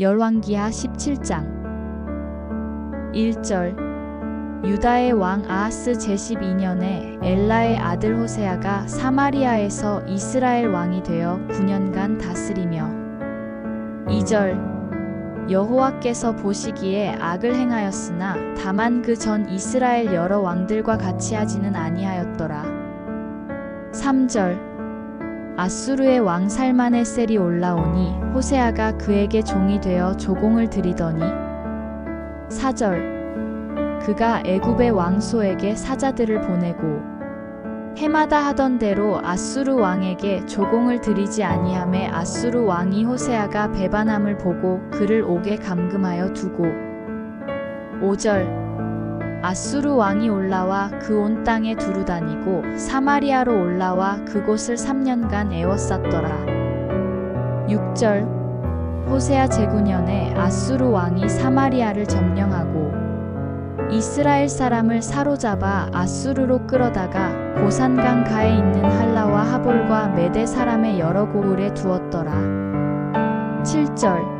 열왕기하 17장 1절 유다의 왕 아하스 제12년에 엘라의 아들 호세아가 사마리아에서 이스라엘 왕이 되어 9년간 다스리며 2절 여호와께서 보시기에 악을 행하였으나 다만 그 전 이스라엘 여러 왕들과 같이 하지는 아니하였더라. 3절 아수르의 왕 살만의 셀이 올라오니 호세아가 그에게 종이 되어 조공을 드리더니 4절. 그가 애굽의 왕소에게 사자들을 보내고 해마다 하던 대로 아수르 왕에게 조공을 드리지 아니함에 아수르 왕이 호세아가 배반함을 보고 그를 옥에 감금하여 두고. 5절 아수르 왕이 올라와 그 온 땅에 두루 다니고 사마리아로 올라와 그곳을 3년간 애워쌌더라. 6절 호세아 제9년에 아수르 왕이 사마리아를 점령하고 이스라엘 사람을 사로잡아 아수르로 끌어다가 고산강 가에 있는 할라와 하볼과 메대 사람의 여러 고을에 두었더라. 7절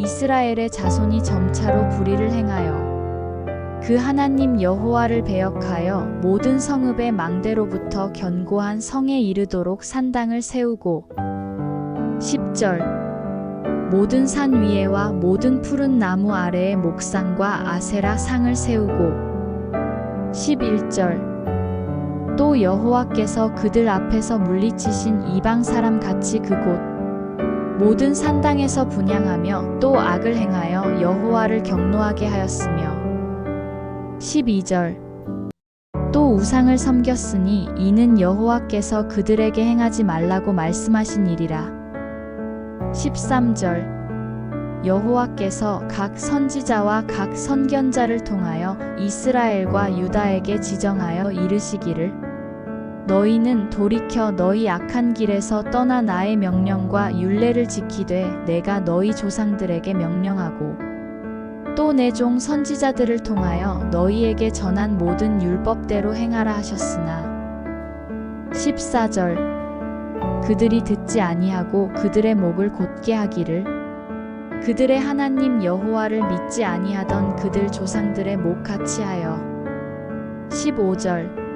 이스라엘의 자손이 점차로 불의를 행하여 그 하나님 여호와를 배역하여 모든 성읍의 망대로부터 견고한 성에 이르도록 산당을 세우고 10절 모든 산 위에와 모든 푸른 나무 아래에 목상과 아세라 상을 세우고 11절 또 여호와께서 그들 앞에서 물리치신 이방 사람 같이 그곳 모든 산당에서 분양하며 또 악을 행하여 여호와를 경노하게 하였으며. 12절. 또 우상을 섬겼으니 이는 여호와께서 그들에게 행하지 말라고 말씀하신 일이라. 13절. 여호와께서 각 선지자와 각 선견자를 통하여 이스라엘과 유다에게 지정하여 이르시기를 너희는 돌이켜 너희 악한 길에서 떠나 나의 명령과 윤례를 지키되 내가 너희 조상들에게 명령하고 또 내 종 선지자들을 통하여 너희에게 전한 모든 율법대로 행하라 하셨으나. 14절. 그들이 듣지 아니하고 그들의 목을 곧게 하기를 그들의 하나님 여호와를 믿지 아니하던 그들 조상들의 목 같이 하여. 15절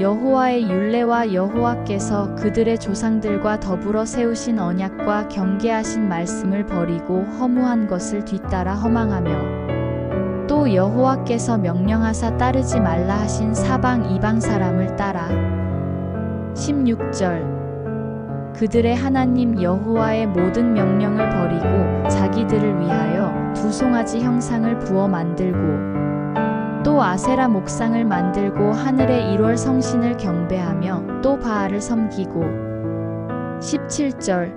여호와의 율례와 여호와께서 그들의 조상들과 더불어 세우신 언약과 경계하신 말씀을 버리고 허무한 것을 뒤따라 허망하며 또 여호와께서 명령하사 따르지 말라 하신 사방 이방 사람을 따라. 16절. 그들의 하나님 여호와의 모든 명령을 버리고 자기들을 위하여 두 송아지 형상을 부어 만들고 또 아세라 목상을 만들고 하늘의 1월 성신을 경배하며 또 바알을 섬기고. 17절.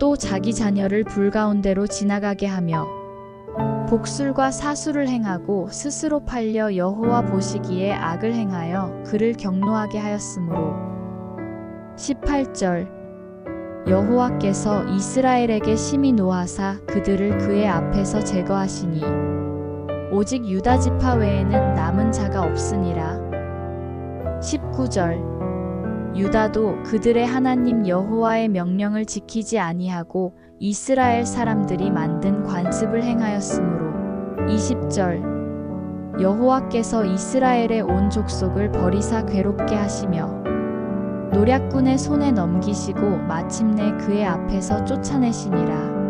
또 자기 자녀를 불 가운데로 지나가게 하며 복술과 사수를 행하고 스스로 팔려 여호와 보시기에 악을 행하여 그를 경노하게 하였으므로. 18절. 여호와께서 이스라엘에게 심히 노하사 그들을 그의 앞에서 제거하시니 오직 유다 지파 외에는 남은 자가 없으니라. 19절. 유다도 그들의 하나님 여호와의 명령을 지키지 아니하고 이스라엘 사람들이 만든 관습을 행하였으므로. 20절. 여호와께서 이스라엘의 온 족속을 버리사 괴롭게 하시며 노략군의 손에 넘기시고 마침내 그의 앞에서 쫓아내시니라.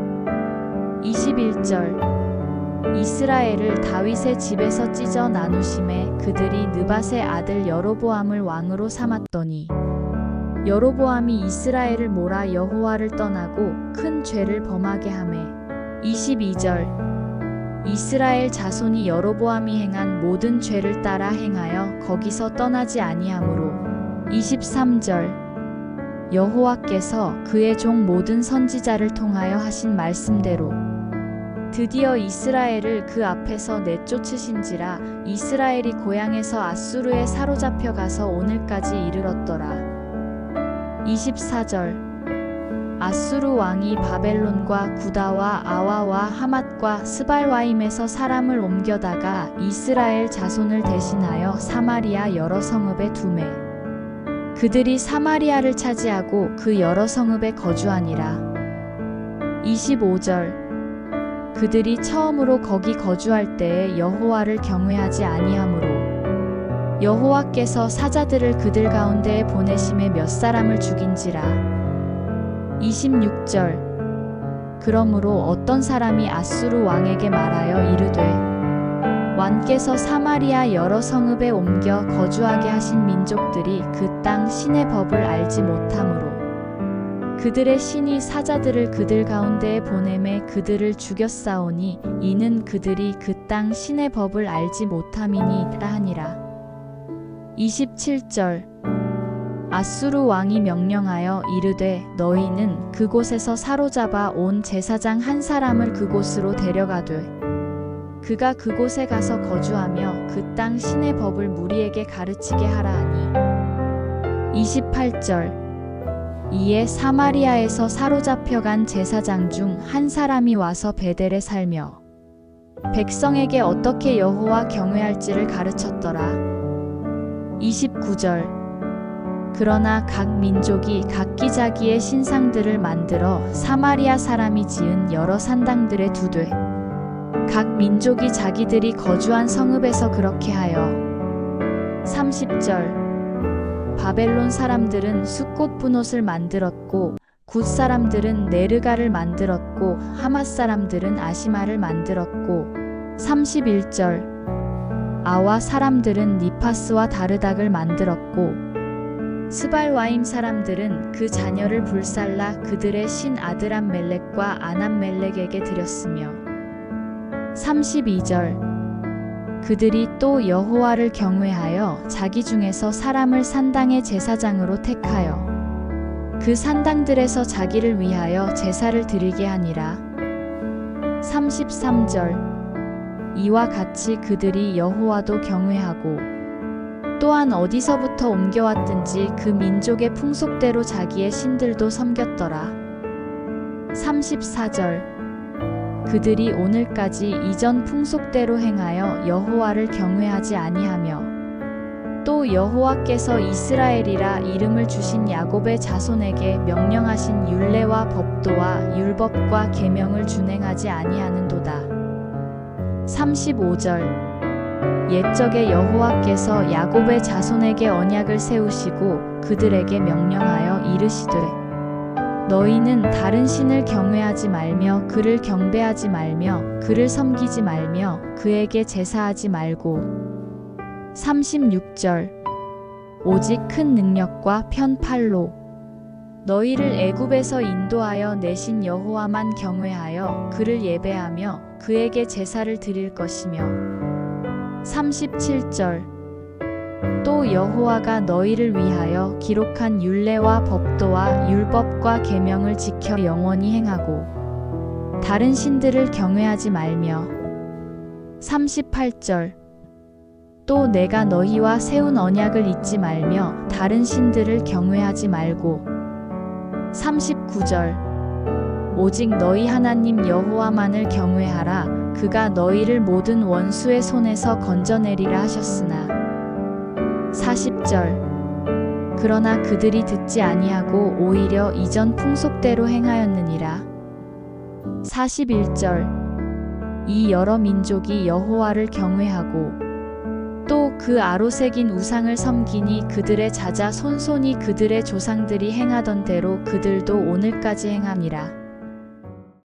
21절 이스라엘을 다윗의 집에서 찢어 나누심에 그들이 느밧의 아들 여로보암을 왕으로 삼았더니 여로보암이 이스라엘을 몰아 여호와를 떠나고 큰 죄를 범하게 하매 22절 이스라엘 자손이 여로보암이 행한 모든 죄를 따라 행하여 거기서 떠나지 아니하므로 23절 여호와께서 그의 종 모든 선지자를 통하여 하신 말씀대로 드디어 이스라엘을 그 앞에서 내쫓으신지라 이스라엘이 고향에서 아수르에 사로잡혀 가서 오늘까지 이르렀더라. 24절. 아수르 왕이 바벨론과 구다와 아와와 하맛과 스발와임에서 사람을 옮겨다가 이스라엘 자손을 대신하여 사마리아 여러 성읍에 두매 그들이 사마리아를 차지하고 그 여러 성읍에 거주하니라. 25절 그들이 처음으로 거기 거주할 때에 여호와를 경외하지 아니하므로 여호와께서 사자들을 그들 가운데에 보내심에 몇 사람을 죽인지라. 26절. 그러므로 어떤 사람이 아수르 왕에게 말하여 이르되 왕께서 사마리아 여러 성읍에 옮겨 거주하게 하신 민족들이 그 땅 신의 법을 알지 못하므로 그들의 신이 사자들을 그들 가운데에 보내매 그들을 죽였사오니 이는 그들이 그 땅 신의 법을 알지 못함이니라 하니라. 27절. 아수르 왕이 명령하여 이르되 너희는 그곳에서 사로잡아 온 제사장 한 사람을 그곳으로 데려가되 그가 그곳에 가서 거주하며 그 땅 신의 법을 무리에게 가르치게 하라 하니. 28절 이에 사마리아에서 사로잡혀간 제사장 중 한 사람이 와서 베델에 살며 백성에게 어떻게 여호와 경외할지를 가르쳤더라. 29절. 그러나 각 민족이 각기 자기의 신상들을 만들어 사마리아 사람이 지은 여러 산당들에 두되 각 민족이 자기들이 거주한 성읍에서 그렇게 하여. 30절 바벨론 사람들은 숫꽃 분옷을 만들었고 굿 사람들은 네르가를 만들었고 하맛 사람들은 아시마를 만들었고. 31절. 아와 사람들은 니파스와 다르닥을 만들었고 스발와임 사람들은 그 자녀를 불살라 그들의 신 아드람 멜렉과 아남 멜렉에게 드렸으며. 32절 그들이 또 여호와를 경외하여 자기 중에서 사람을 산당의 제사장으로 택하여 그 산당들에서 자기를 위하여 제사를 드리게 하니라. 33절. 이와 같이 그들이 여호와도 경외하고 또한 어디서부터 옮겨왔든지 그 민족의 풍속대로 자기의 신들도 섬겼더라. 34절 그들이 오늘까지 이전 풍속대로 행하여 여호와를 경외하지 아니하며 또 여호와께서 이스라엘이라 이름을 주신 야곱의 자손에게 명령하신 율례와 법도와 율법과 계명을 준행하지 아니하는도다. 35절 옛적에 여호와께서 야곱의 자손에게 언약을 세우시고 그들에게 명령하여 이르시되 너희는 다른 신을 경외하지 말며 그를 경배하지 말며 그를 섬기지 말며 그에게 제사하지 말고. 36절. 오직 큰 능력과 편팔로 너희를 애굽에서 인도하여 내신 여호와만 경외하여 그를 예배하며 그에게 제사를 드릴 것이며. 37절 또 여호와가 너희를 위하여 기록한 율례와 법도와 율법과 계명을 지켜 영원히 행하고 다른 신들을 경외하지 말며. 38절. 또 내가 너희와 세운 언약을 잊지 말며 다른 신들을 경외하지 말고. 39절. 오직 너희 하나님 여호와만을 경외하라. 그가 너희를 모든 원수의 손에서 건져내리라 하셨으나 40절. 그러나 그들이 듣지 아니하고 오히려 이전 풍속대로 행하였느니라. 41절. 이 여러 민족이 여호와를 경외하고 또 그 아로새긴 우상을 섬기니 그들의 자자 손손이 그들의 조상들이 행하던 대로 그들도 오늘까지 행함이라